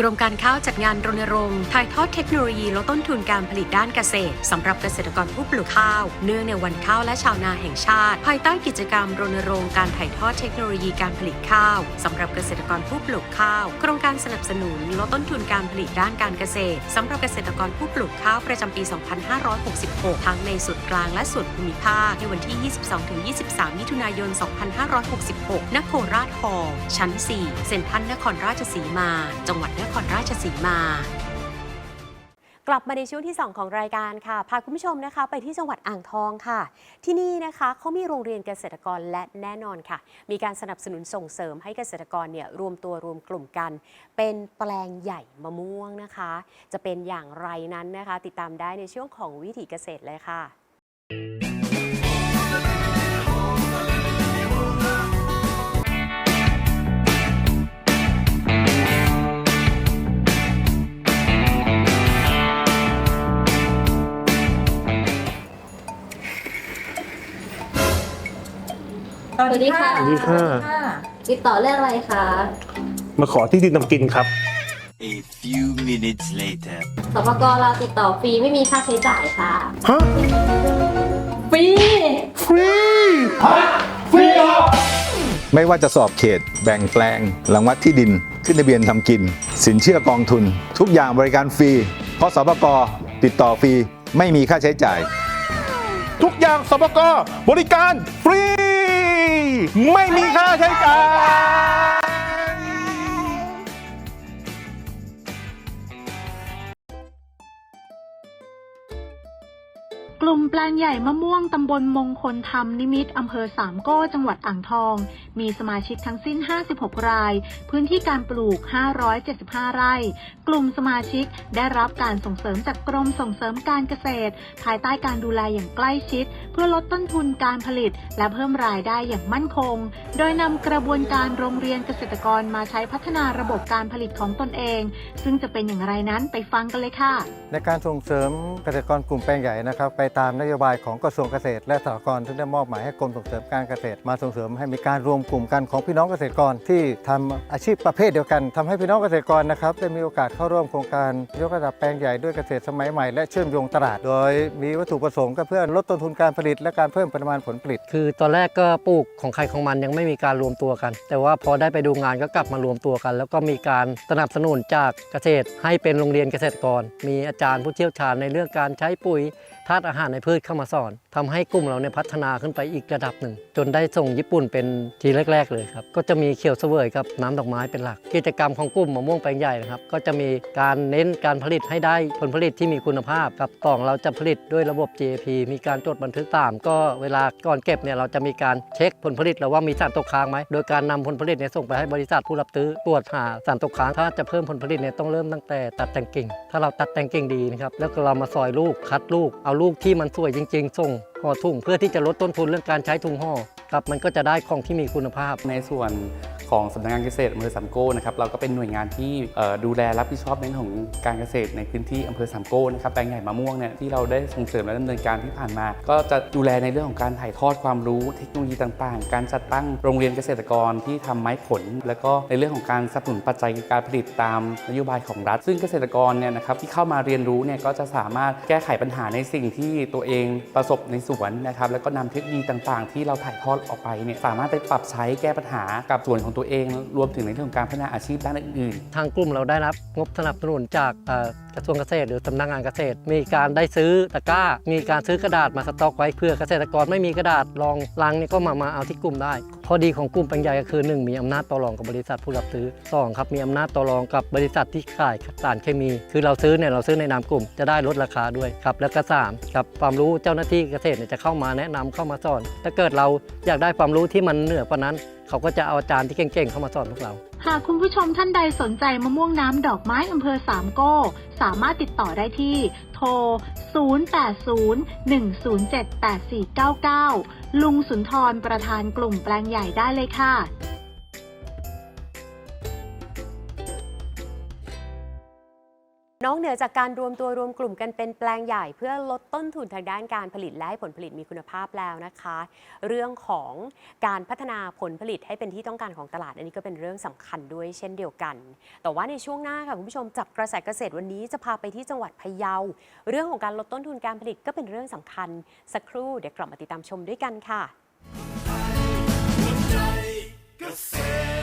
กรมการข้าวจัดงานรณรงค์ถ่ายทอดเทคโนโลยีลดต้นทุนการผลิตด้านเกษตรสำหรับเกษตรกรผู้ปลูกข้าว เนื่องในวันข้าวและชาวนาแห่งชาติ ภายใต้กิจกรรมรณรงค์การถ่ายทอดเทคโนโลยีการผลิตข้าวสำหรับเกษตรกรผู้ปลูกข้าว โครงการสนับสนุนลดต้นทุนการผลิตด้านการเกษตรสำหรับเกษตรกรผู้ปลูกข้าวประจำปี 2566 ทั้งในส่วนกลางและส่วนภูมิภาคในวันที่ 22-23 มิถุนายน 2566นโคราชฮอลล์ชั้น 4 เซ็นทรัลนครราชสีมา จังหวัดนครราชสีมากลับมาในช่วงที่ 2 ของรายการค่ะ พาคุณผู้ชมนะคะไปที่จังหวัดอ่างทองค่ะ ที่นี่นะคะเขามีโรงเรียนเกษตรกรและแน่นอนค่ะ มีการสนับสนุนส่งเสริมให้เกษตรกรเนี่ยรวมตัวรวมกลุ่มกัน เป็นแปลงใหญ่มะม่วงนะคะ จะเป็นอย่างไรนั้นนะคะ ติดตามได้ในช่วงของวิถีเกษตรเลยค่ะ สวัสดีค่ะ สวัสดีค่ะ ติดต่อเรื่องอะไรคะ มาขอที่ดินทำกินครับ A few minutes later. สปกเราติดต่อฟรีไม่มีค่าใช้จ่ายค่ะ ฮะ ฟรี ฟรีไม่ว่าจะสอบเขต แบ่งแปลงรังวัดที่ดิน ขึ้นทะเบียนทำกิน สินเชื่อกองทุน ทุกอย่างบริการฟรี เพราะสปกติดต่อฟรี ไม่มีค่าใช้จ่าย ทุกอย่างสปกบริการฟรี ไม่มีค่าใช้จ่าย กลุ่มแปลงใหญ่มะม่วงตำบลมงคลธรรมนิมิตอำเภอสามโก้จังหวัดอ่างทอง มีสมาชิกทั้งสิ้น 56 ราย พื้นที่การปลูก 575 ไร่ กลุ่มสมาชิกได้รับการส่งเสริมจากกรมส่งเสริมการเกษตร ภายใต้การดูแลอย่างใกล้ชิด เพื่อลดต้นทุนการผลิต และเพิ่มรายได้อย่างมั่นคง โดยนำกระบวนการโรงเรียนเกษตรกรมาใช้พัฒนาระบบการผลิตของตนเอง ซึ่งจะเป็นอย่างไรนั้นไปฟังกันเลยค่ะ ในการส่งเสริมเกษตรกรกลุ่มแปลงใหญ่นะครับไปตามนโยบายของกระทรวงเกษตร และสหกรณ์ที่ได้มอบหมายให้กรมส่งเสริมการเกษตร มาส่งเสริมให้มีการรวมกลุ่มกันของพี่น้องเกษตรกรที่ทำอาชีพประเภทเดียวกันทำให้พี่น้องเกษตรกรนะครับได้มีโอกาสเข้าร่วมโครงการยกระดับแปลงใหญ่ด้วยเกษตรสมัยใหม่และเชื่อมโยงตลาด โดยมีวัตถุประสงค์ก็เพื่อลดต้นทุนการผลิต และการเพิ่มปริมาณผลผลิต คือตอนแรกก็ปลูกของใครของมันยังไม่มีการรวมตัวกัน แต่ว่าพอได้ไปดูงานก็กลับมารวมตัวกัน แล้วก็มีการสนับสนุนจากเกษตรให้เป็นโรงเรียนเกษตรกร มีอาจารย์ผู้เชี่ยวชาญในเรื่องการใช้ปุ๋ยธาตุอาหารในพืชเข้ามาสอนทำให้กลุ่มเราเนี่ยพัฒนาขึ้นไปอีกระดับหนึ่ง จนได้ส่งญี่ปุ่นเป็นทีแรก ๆ เลยครับ ก็จะมีเขียวเสวยกับน้ำดอกไม้เป็นหลัก กิจกรรมของกลุ่มมะม่วงแปลงใหญ่นะครับ ก็จะมีการเน้นการผลิตให้ได้ผลผลิตที่มีคุณภาพกับสองเราจะผลิตด้วยระบบ GAP มีการจดบันทึกตาม ก็เวลาก่อนเก็บเนี่ยเราจะมีการเช็คผลผลิตแล้วว่ามีสารตกค้างไหมโดยการนำผลผลิตเนี่ยส่งไปให้บริษัทผู้รับซื้อตรวจหาสารตกค้างถ้าจะเพิ่มผลผลิตเนี่ยต้องเริ่มตั้งแต่ตัดแต่งกิ่ง ถ้าเราตัดแต่งกิ่งดีนะครับแล้วก็เรามาซอยลูกคัดลูกเอาลูกที่มันสวยจริง ๆ ส่งห่อถุงเพื่อที่จะลดต้นทุนเรื่องการใช้ถุงห่อครับมันก็จะได้ของที่มีคุณภาพ ในส่วน ของสำนักงานเกษตรอำเภอสามโก้นะครับเราก็เป็นหน่วยงานที่ดูแลรับผิดชอบในเรื่องของการเกษตรในพื้นที่อำเภอสามโก้นะครับแปลงใหญ่มะม่วงเนี่ยที่เราได้ส่งเสริมและดำเนินการที่ผ่านมา ก็จะดูแลในเรื่องของการถ่ายทอดความรู้เทคโนโลยีต่างๆ การจัดตั้งโรงเรียนเกษตรกรที่ทำไม้ผล แล้วก็ในเรื่องของการสนับสนุนปัจจัยการผลิตตามนโยบายของรัฐ ซึ่งเกษตรกรเนี่ยนะครับที่เข้ามาเรียนรู้เนี่ยก็จะสามารถแก้ไขปัญหาในสิ่งที่ตัวเองประสบในสวนนะครับแล้วก็นำเทคโนโลยีต่าง ๆ ที่เราถ่ายทอดออกไปเนี่ยสามารถไปปรับใช้แก้ปัญหากับสวนของตัวเอง รวมถึงในเรื่องของการพัฒนาอาชีพด้านอื่นๆทางกลุ่มเราได้รับงบสนับสนุนจากกระทรวงเกษตร หรือสำนักงานเกษตร มีการได้ซื้อตะกร้า มีการซื้อกระดาษมาสต็อกไว้เพื่อเกษตรกรไม่มีกระดาษรองลังนี่ก็มามาเอาที่กลุ่มได้ข้อดีของกลุ่มแปลงใหญ่ก็คือ 1 มีอำนาจต่อรองกับบริษัทผู้รับซื้อ2ครับมีอำนาจต่อรองกับบริษัทที่ขายสารเคมี คือเราซื้อเนี่ยเราซื้อในนามกลุ่มจะได้ลดราคาด้วยครับแล้วก็3ครับความรู้เจ้าหน้าที่เกษตรจะเข้ามาแนะนำเข้ามาสอน ถ้าเกิดเราอยากได้ความรู้ที่มันเหนือกว่านั้น เขาก็จะเอาอาจารย์ที่เก่งๆเข้ามาสอนพวกเรา หากคุณผู้ชมท่านใดสนใจมะม่วงน้ำดอกไม้อำเภอสามโก้ สามารถติดต่อได้ที่ โทร 0801078499 ลุงสุนทรประธานกลุ่มแปลงใหญ่ได้เลยค่ะ นอกเหนือจากการรวมตัวรวมกลุ่มกันเป็นแปลงใหญ่ เพื่อลดต้นทุนทางด้านการผลิตและให้ผลผลิตมีคุณภาพแล้วนะคะ เรื่องของการพัฒนาผลผลิตให้เป็นที่ต้องการของตลาด อันนี้ก็เป็นเรื่องสำคัญด้วยเช่นเดียวกัน แต่ว่าในช่วงหน้าค่ะคุณผู้ชมจับกระแสเกษตรวันนี้จะพาไปที่จังหวัดพะเยา เรื่องของการลดต้นทุนการผลิตก็เป็นเรื่องสำคัญ สักครู่เดี๋ยวกลับมาติดตามชมด้วยกันค่ะเกษตร